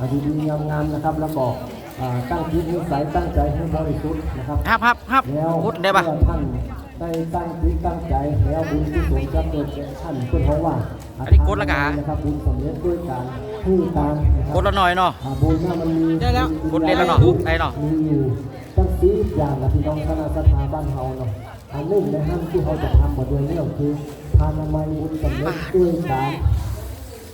อ่าดีๆงามๆนะครับ แล้วก็อ่าตั้งจิตนิสัยตั้งใจให้บริสุทธิ์นะครับฮับฮับฮับแล้วพุดได้ปะเมื่อท่านได้ตั้งจิตตั้งใจแล้วบุญที่สูงจะเกิดแก่ท่านเพื่อเพราะว่าอันนี้กดแล้วกะนะครับบุญสำเร็จด้วยการให้ทานนะครักดละหน่อยเนาะอ่าบุญน่ะมันมีได้แล้วกดได้แล้วเนาะได้เนาะมีอยู่ตั้งสีอย่างนะพี่น้องคณะสถาบ้านเฮาเนาะอันหนึ่งในห้างที่เขาจะทำบทเรียนนี้ก็คือทานามัยบุญสำเร็จด้วยการ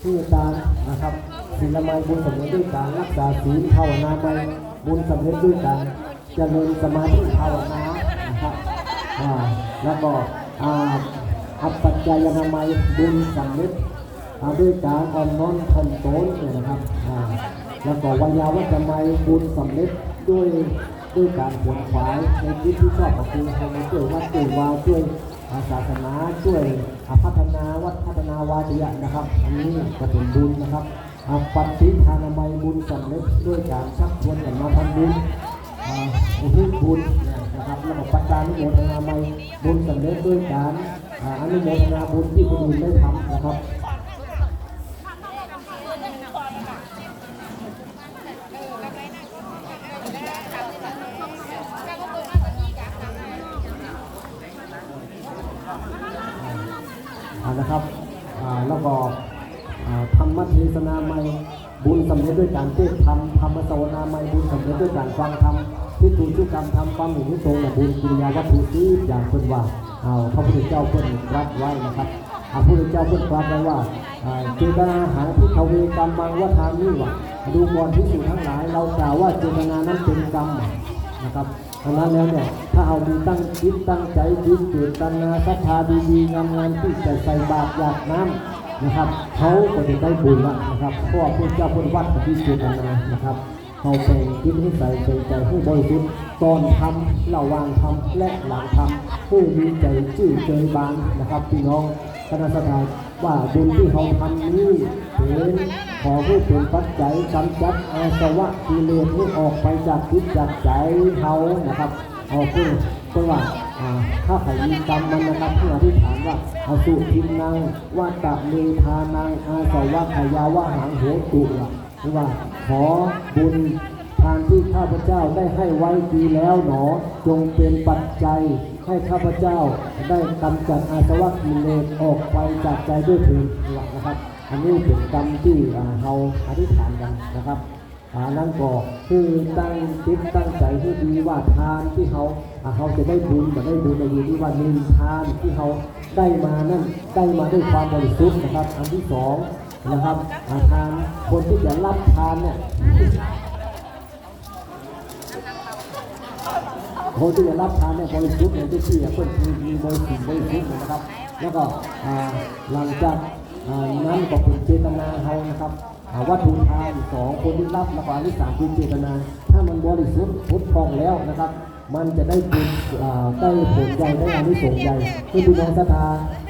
ที่การนะครับ ศีลไมยบุญสำเร็จด้วยการรักษาศีลภาวนาไมยบุญสำเร็จด้วยการเจริญสมาธิภาวนานะครับอ่าแล้วก็อ่าอัปปัจจายนามัยบุญสำเร็จด้วยการอ่อนน้อมถ่อมตนเนี่ยนะครับอ่าแล้วก็วิยาวัจจะไมยบุญสำเร็จด้วยด้วยการขวนขวายในที่ที่ชอบก็คือให้มาช่วยวัดช่วยวาช่วยศาสนาช่วยอ่าพัฒนาวัดพัฒนาวาจยะนะครับ อันนี้ก็เป็นบุญนะครับ อ่าปฏิทานามัยบุญสำเร็จด้วยการชักชวนกันมาทำบุญอุทิศบุญนะครับแล้วก็ปัจจานุโมทนาไมบุญสำเร็จด้วยการอ่าอนุโมทนาบุญที่คนอื่นได้ทำนะครับ มเทศนาใหม่บุญสำเร็จด้วยการเทศธรรมธรรมสวนาใหม่บุญสำเร็จด้วยการฟังธรรมที่ถูกทุกกรรมทำความหนึ่งที่ตรงและบุญกิริยาวัตถุที่อย่างเป็นว่าเอาพระพุทธเจ้าเพิ่นรัดไว้นะครับพระพุทธเจ้าเพิ่นรัดไว้ว่าเจตนาหาที่ทเวกรรมังว่าทางนี้ว่าดูก่อนที่สุทั้งหลาย เรากล่าวว่าเจตนานั้นเป็นกรรมนะครับดังนั้นแล้วเนี่ยถ้าเอาดีตั้งคิดตั้งใจคิดเจตนาศรัทธาดีๆงามๆที่จะใส่บาตรหยาดน้ำ นะครับเขาก็จะได้บุญละนะครับเพราะว่าพระเจ้าพุทธวัดกับที่เจตนานะครับเขาเป็นคิดให้ใส่ใจใจให้บริสุทธิ์ก่อนทำระหว่างทำและหลังทำผู้มีใจชื่อเจยบานนะครับพี่น้องคณะสถานว่าบุญที่เขาทำนี้เป็นขอให้เป็นปัจจัยกำจัดอาสวะกิเลสให้ออกไปจากจิตจากใจเขานะครับเอาเพื่อเพื่อว่า อ่าถ้าใครมีกรรมมันนะครับเพื่อธิษฐานว่าอาสุทินนางวัตะเมธานังอาสวะขยาวะหังโหตุอะหรือว่าขอบุญทานที่ข้าพเจ้าได้ให้ไว้ดีแล้วหนอ จงเป็นปัจจัยให้ข้าพเจ้าได้กำจัดอาสวะกิเลสออกไปจากใจด้วยเถิดนะครับ อันนี้เป็นกรรมที่เราอธิษฐานกันนะครับอ่านั่นก็คือตั้งจิตตั้งใจให้ดีว่าทานที่เขา อ่าเขาจะได้บุญจะได้บุญในอยู่ที่ว่านึ่งทานที่เขาได้มานั่นได้มาด้วยความบริสุทธิ์นะครับ อันที่สองนะครับอาทานคนที่จะรับทานเนี่ยคนที่จะรับทานเนี่ยบริสุทธิ์ในที่ที่เพื่อนมีมีบริสุทธิ์บริสุทธิ์นะครับ แล้วก็หลังจากนั้นก็เป็นเจตนาเขานะครับอ่าวัตถุทานสองคนที่รับแล้วก็อันที่สามคือเจตนา ถ้ามันบริสุทธิ์พุทธองแล้วนะครับ มันจะได้บุญได้ผลใหญ่ได้อานิสงส์ใหญ่ที่พี่น้องศรัทธา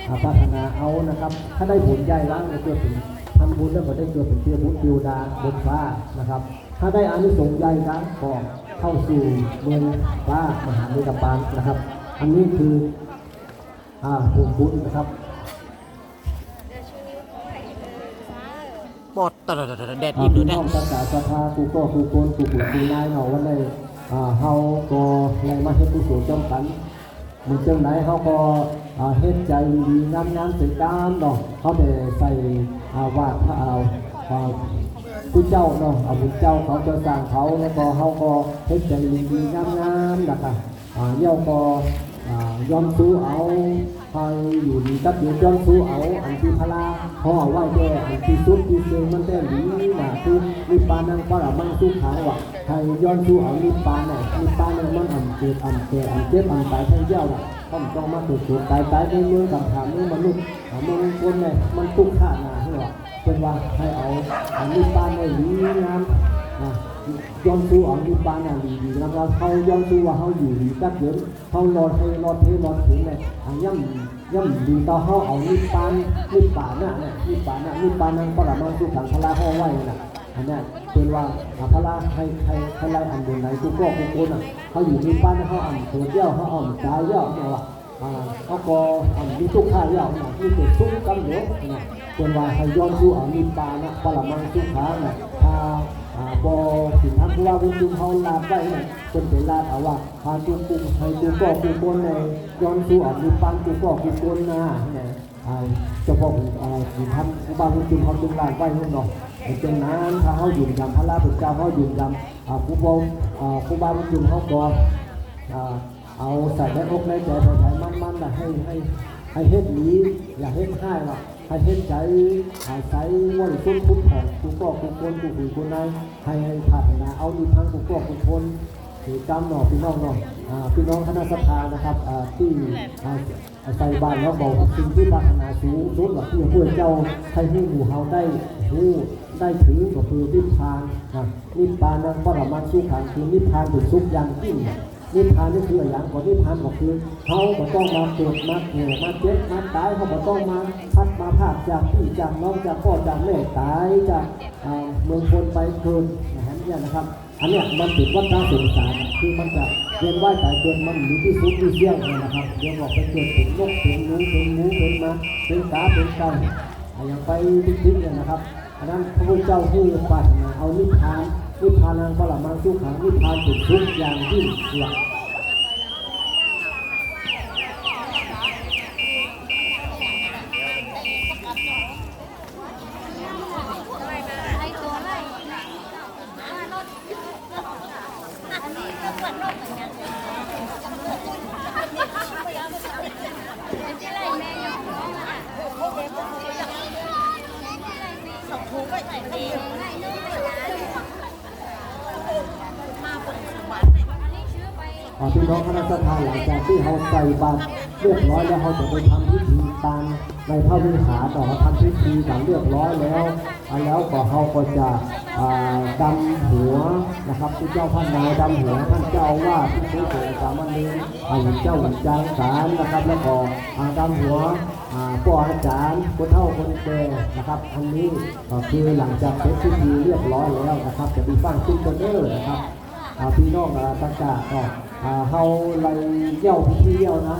อาพัฒนาเอานะครับ ถ้าได้ผลใหญ่ล้วจะเกิดเป็นทำบุญแล้วก็ได้เกิดเป็นเทวุฒิเทวดาบนฟ้านะครับ ถ้าได้อานิสงส์ใหญ่นะก็เข้าสู่เมืองฟ้ามหาเมตปานนะครับ อันนี้คืออ่าผลบุญนะครับบอดตะดแดดอิ่มหรือแดพี่ดน้องศรัทธาศรัทธากูก็กูโกนกูขุนกูนายเนาวันนี้อ่า เฮาก็แรงมาเฮ็ดกุศลจอมกันมือเจ้าไหนเฮาก็อ่าเฮ็ดใจดีงามๆใส่กามเนาะเขาได้ใส่อาวาดพระเอาอ่าผู้เจ้าเนาะเอาผู้เจ้าเขาจะสร้างเขาแล้วก็เฮาก็เฮ็ดใจดีๆงามๆนะคะอ่าเย่าก็อ่ายอมสู้เอาไปอยู่ดีกับอยู่ยอมสู้เอาอันที่พลาห่อไว้แก่อันที่สุดที่เชิงมันแต้มดีนะคือ นิพพานังปรมังสุขังวะใครย้อนสู้เอานิพพานน่ะนิพพานน่ะมันอันเกิดอันแก่อันเจ็บอันตายทั้งเจ้าน่ะต้องต้องมาถูกถูกตายตายในเมืองกับถามเมืองมนุษย์อ่าเมืองคนเนี่ยมันทุกข์ขาดนาใช่หรอเป็นว่าให้เอาอันนิพพานในดีงามอะย้อนสู้เอานิพพานน่ะดีดีแล้วก็เขาย้อนสู้ว่าเขาอยู่ดีกัดเยินเขารอดให้รอดเทรอดถึงเนี่ยย่ำย่ำดีต่อเขาเอานิพพานนิพพานะเนี่ยนิพพานน่ะนิพพานังปรมังสุขังพลาห้อไว้นะ อันเนี้ยเป็นว่าอาพระให้ให้ให้ไล่อันเดินไหนทุกก็ทุกคนอะเขาอยู่ที่บ้านเขาอ่านตัวเยี่ยวเขาอ่านตายเยี่ยวเนี่ยว่ะอ่าเขาก็อ่านมีทุกข้าเยี่ยวนะมีแต่ทุกข์กันเยอะนะเป็นว่าให้ย้อนสู่อามินปานะปรมังสุกขานะถ้าอ่าบอสินทักผู้ว่าวุฒิเขาลาบไว้นะเป็นเป็นลาบเอาว่าพาจุกุให้จุก่อกุบนในย้อนสู่อามินปานจุก่อกุบนนะเนี่ยอ่าเจ้าพ่ออ่าสินทักผู้ว่าวุฒิเขาจึงลาบไว้ให้เนาะ จังนั้นถ้าเขายืนยันพระราชเจ้าเขายืนยันอ่าผู้บงอ่าผู้ว่าวุฒิเขาบอกอ่าเอาใส่ในอกในใจใส่มั่นๆนะให้ให้ให้เฮ็ดนี้อย่าเฮ็ดให้หรอกให้เฮ็ดใจหายใจว่นตุ้นทุกของทุกกอกทุกคนทุกผู้คนในให้ให้พัฒนาเอาดีทางทุกกอกทุกคนถือกำหน่อพี่น้องเนาะอ่าพี่น้องคณะสภานะครับที่ใส่บ้านแล้วบอกสิ่งที่พัฒนาสูงสุดหลักที่พระเจ้าให้ให้หมู่เฮาได้หู้ ได้ถือก็คือนิพพานนะนิพพานังปรมัตสุขังคือนิพพานเป็นสุขอย่างยิ่งนิพพานนี่คืออย่างก่อนนิพพานก็คือเขาบ่ต้องมาเกิดมาแก่มาเจ็บมาตายเขาบ่ต้องมาพัดมาพากจากพี่จากน้องจากพ่อจากแม่ตายจากอ่าเมืองคนไปเกินนะฮะเนี่ยนะครับ อันเนี้ยมันติดวัฏสงสารคือมันจะเวียนว่ายตายเกิดมันอยู่ที่สุขที่เสี่ยงเลยนะครับเดี๋ยวบอกไปเกิดเป็นนกเป็นหนูเป็นหมูเป็นหมาเป็นกาเป็นไก่อ่าอย่างไปทิ้งๆเนี่ยนะครับ อันนั้นพระพุทธเจ้าที่ปรารถนาเอานิพพานนิพพานังปรมังสุขังนิพพานเป็นทุกอย่างยิ่งหลัก รเรียบร้อยแล้วเขาจะไปทำพิธีตามในพระวิหารต่อเขาทำพิธีกันเรียบร้อยแล้วอ่าแล้วก็เขาก็จะอ่าดำหัวนะครับที่เจ้าพันนายดำหัวท่านเจ้าว่าที่ผู้สามเณรอ่าหญิงเจ้าหญิงจางสารนะครับ แล้วก็อ่าดำหัวอ่าพ่อาจารย์คนเฒ่าคนแก่นะครับ อันนี้ก็คือหลังจากเสร็จพิธีเรียบร้อยแล้วนะครับ จะมีฟังขึ้นกันเด้อนะครับพี่น้องอ่าต่างๆก็อ่าเฮาไล่เยี่ยวพิธีเยี่ยวนะ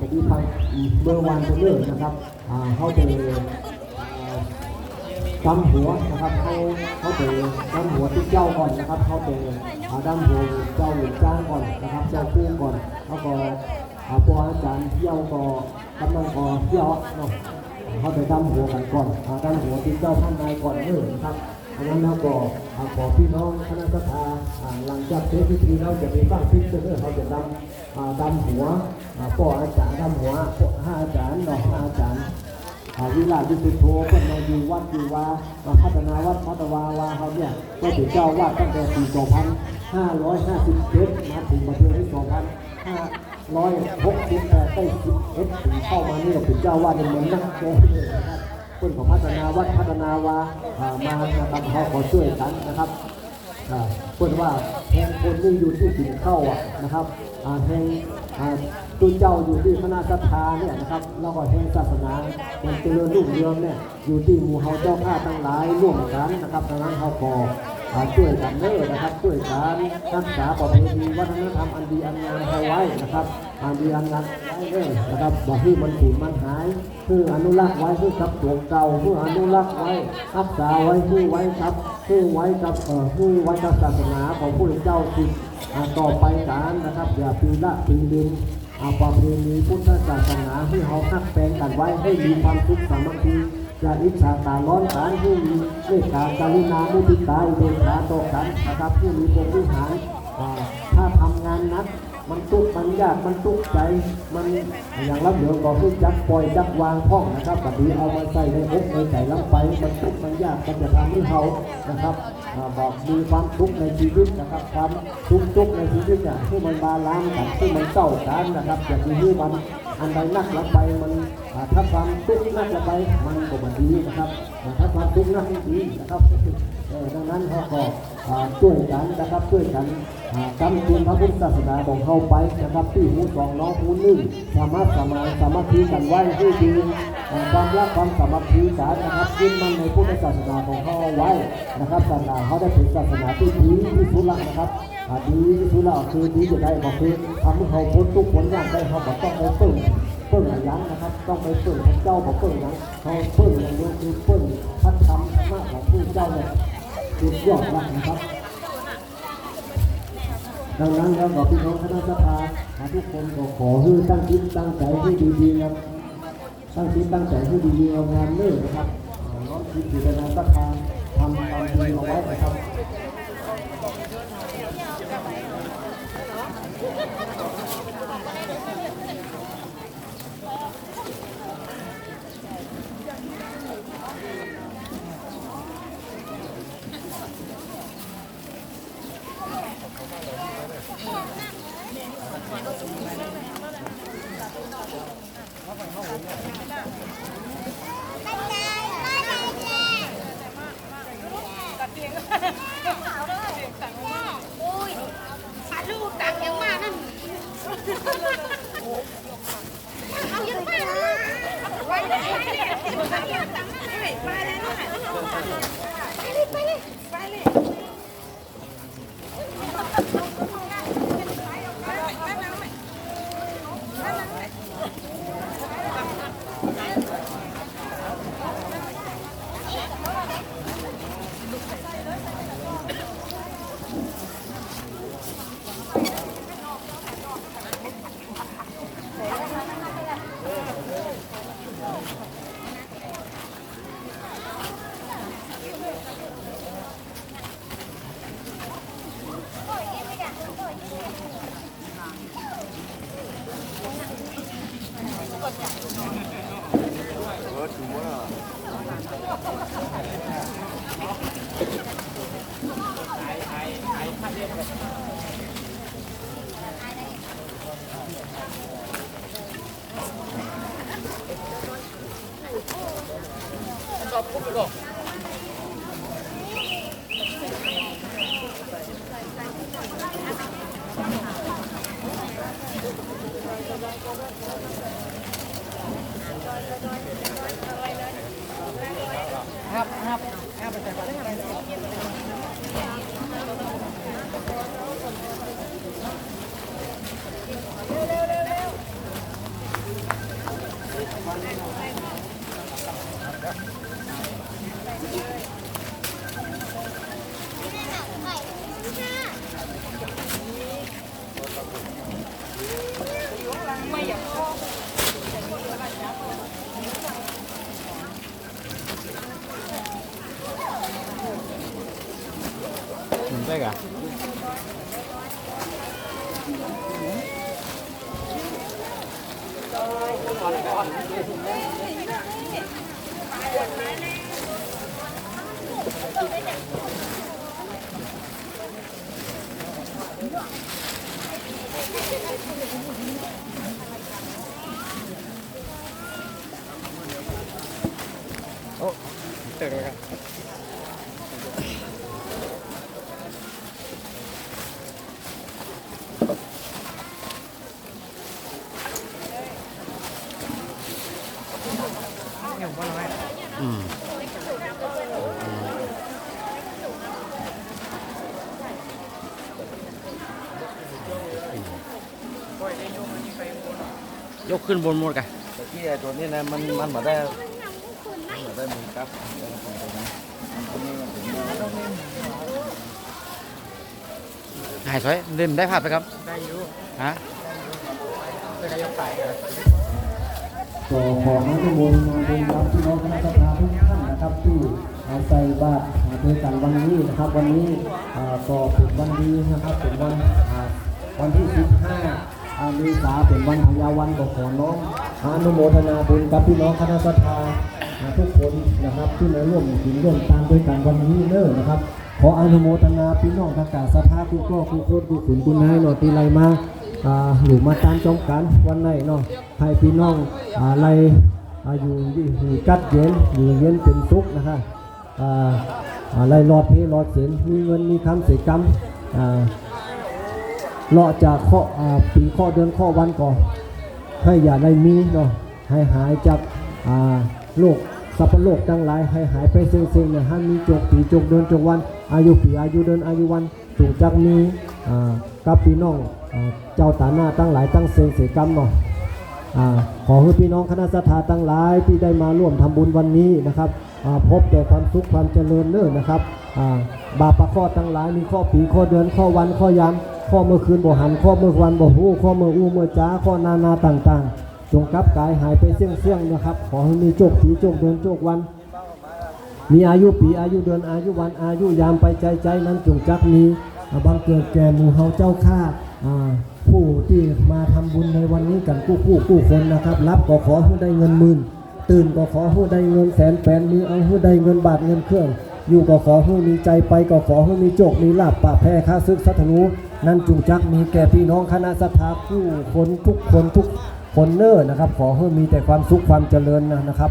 จะมีทางเบอร์วันเบอร์เลิกนะครับอ่าเฮาจะอ่ากำหัวนะครับเขาเขาจะกำหัวที่เจ้าก่อนนะครับเขาจะอ่าดำหัวเจ้าหรือจ้างก่อนนะครับเจ้าคู่ก่อนแล้วก็อ่าตัวอาจารย์เยี่ยวก็กำลังก็เยี่ยวเนาะเขาจะดำหัวกันก่อนอ่าดำหัวที่เจ้าท่านนายก่อนเออนะครับ อันนั้นแล้วก็อ่าขอพี่น้องคณะสภาหลังจากเสร็จพิธีเราจะมีบ้างพิธีเพื่อเขาจะดำดำหัวอ่ออาจารย์ดำหัวพ่อห้าอาจารย์ดอกห้าอาจารย์อาวิลาวิสุทโธก็มาอยู่วัดอยู่วามาพัฒนาวัดพัฒวาวาเขาเนี่ยก็ถึงเจ้าวาดตั้งแต่ปี2557มาถึงมาเทือที่2568ได้11ถึงเข้ามานี่ก็ถึงเจ้าวาดเป็นเหมือนนักแก่เลยนะครับ เพื่อนของพัฒนาวัดพัฒนาวามานะครับเขาขอช่วยกันนะครับเพื่อนว่าแทงคนนี่อยู่ที่สินเข้าอะนะครับแทงอ่าตัวเจ้าอยู่ที่คณะศรัทธาเนี่ยนะครับแล้วก็แทงศาสนามันเจริญรุ่งเรืองเนี่ยอยู่ที่หมู่เฮาเจ้าข้าทั้งหลายร่วมกันนะครับดังนั้นเขาขอช่วยกันเด้อนะครับช่วยกันรักษาประเพณีวัฒนธรรมอันดีอันงามเอาไว้นะครับ อันดีอันงามไว้เด้อนะครับบ่ให้มันสูญมันหายคืออนุรักษ์ไว้คือกับตัวเก่าคืออนุรักษ์ไว้รักษาไว้คือไว้ครับคือไว้กับเอ่อคือไว้กับศาสนาของผู้เจ้าจิตอ่าต่อไปการนะครับ อย่าปีละปีดินอาประเพณีพุทธศาสนาที่เขาคักแปลงกันไว้ให้มีความสุขสามัคคีอย่าอิจฉาตาร้อนการที่มีเมตตากรุณามุทิตาอุเบกขาต่อกันนะครับผู้มีปมวิหารอ่าถ้าทำงานนัก มันทุกข์มันยากมันทุกข์ใจ มันอย่างรับเหลืองก็คือจักปล่อยจักวางพ่องนะครับบัดนี้เอามาใส่ในอกในใจลำไปมันทุกข์มันยากมันจะทำให้เขานะครับบอกมีความทุกข์ในชีวิตนะครับความทุกข์ทุกข์ในชีวิตเนี่ยที่มันบาลานซ์กันที่มันเศร้ากันนะครับอย่าไปให้มันอันใดนักลำไปมัน ถ้าความทุกข์นักละไปมันก็มันดีนะครับถ้าความทุกข์นักไม่ดีนะครับเออดังนั้นเขาก็อ่าช่วยกันนะครับช่วยกันอ่ากำจุนพระพุทธศาสนาของเขาไปนะครับที่หูสองน้องหูหนึ่งสามารถสามารถสามัคคีกันไว้ให้ดีความรักความสามัคคีกันนะครับยึดมั่นในพุทธศาสนาของเขาเอาไว้นะครับศาสนาเขาได้เป็นศาสนาที่ดีที่สุดละนะครับอ่ดีที่สุดละคือดีจะได้ก็คือทำให้เขาพ้นทุกข์พ้นยากได้เขาบอกต้องไป ต้องไปเปิ้งพระเจ้าของเปิ้งยังเขาเปิ้งอย่างเดียวคือเปิ้งพระธรรมธรรมะของผู้เจ้าเนี่ยสุดยอดแล้วนะครับ ดังนั้นแล้วก็พี่น้องคณะสภาทุกคนก็ขอให้ตั้งจิตตั้งใจให้ดีๆครับตั้งจิตตั้งใจให้ดีๆเอางานเลิกนะครับน้อมคิดจิตนาสภาทำความดีเอาไว้นะครับ อุ้ยถ่ายรูปตังยังมานั่นเอายังมา ไปเลย ไปเลยไปเลยตังนั่นเลยไปเลยนะไปเลยไปเลยไปเลยไม่อยาก หมุนได้กะ โอ้เจอกันครับ อืม ยกขึ้นบนหมดกันแต่ที่ไอ้ตัวนี้นะมันมันมาได้มันมาได้มือครับแล้วก็ตรงนี้ตรงนี้มันถึงหายสวยเล่นได้ภาพไหมครับ ได้อยู่ฮะเป็นนายกไก่ครับก็ขออนุโมทนาบุญกับพี่น้องคณะสภาทุกท่านนะครับที่อาศัยบาตรหาเทกันวันนี้นะครับวันนี้อ่าก็เป็นวันดีนะครับเป็นวันวันที่ 15 อาเมษาเป็นวันพยาวันก็ขอน้อมอนุโมทนาบุญกับพี่น้องคณะสภาอ่าทุกคนนะครับที่มาร่วมถึงร่วมตามด้วยกันวันนี้เน้อนะครับ ขออนุโมทนาพี่น้องทาการสภาคู่ก็คู่โคตรคู่ขุนคุณนายหน่อยตีไรมาอ่าอยู่มาตามจองกันวันไหนเนาะให้พี่น้องอะไรอยู่ที่กัดเย็นอยู่เย็นเป็นสุขนะครับอะไรรอดเพลรอดเสียนมีเงินมีคำเสียกรรมอ่า เลาะจากข้อปีข้อเดือนข้อวันก่อนให้อย่าได้มีเนาะให้หายจากโรคสัพพโลกทั้งหลายให้หายไปเซ็งๆเนี่ยห้มีจกปีจกเดือนจกวัน อายุปีอายุเดือนอายุวันถูกจักมีกับพี่น้องเจ้าตาหน้าตั้งหลายตั้งเซงเสกรรมเนาะอ่าขอให้พี่น้องคณะสัตยาทั้งหลายที่ได้มาร่วมทำบุญวันนี้นะครับพบแต่ความสุขความเจริญเน้อนะครับ บาปประข้อทั้งหลายมีข้อปีข้อเดือนข้อวันข้อยามข้อเมื่อคืนบ่หันข้อเมื่อวันบ่หู้ข้อเมื่ออู้เมื่อจ้าข้อนานาต่างๆ จงกลับกายหายไปเสี่ยงเสี่ยงๆนะครับ ขอให้มีโชคปีโชคเดือนโชควัน มีอายุปีอายุเดือนอายุวันอายุยามไปใจใจนั้นจงจักมีอ่างเกิดแก่หมู่เฮาเจ้าข้าผู้ที่มาทำบุญในวันนี้กันกู้คู่กู้คนนะครับ รับก็ขอให้ได้เงินหมื่นตื่นก็ขอให้ได้เงินแสนแปนมือเอาให้ได้เงินบาทเงินเครื่อง อยู่ก็ขอให้มีใจไปก็ขอให้มีโจกมีลาบปะแพ้ค่าซึกสัทธนูนั่นจุงจักมีแก่พี่น้องคณะสภาผู้คนทุกคนทุกคนเนอร์นะครับ ขอให้มีแต่ความสุขความเจริญนะครับ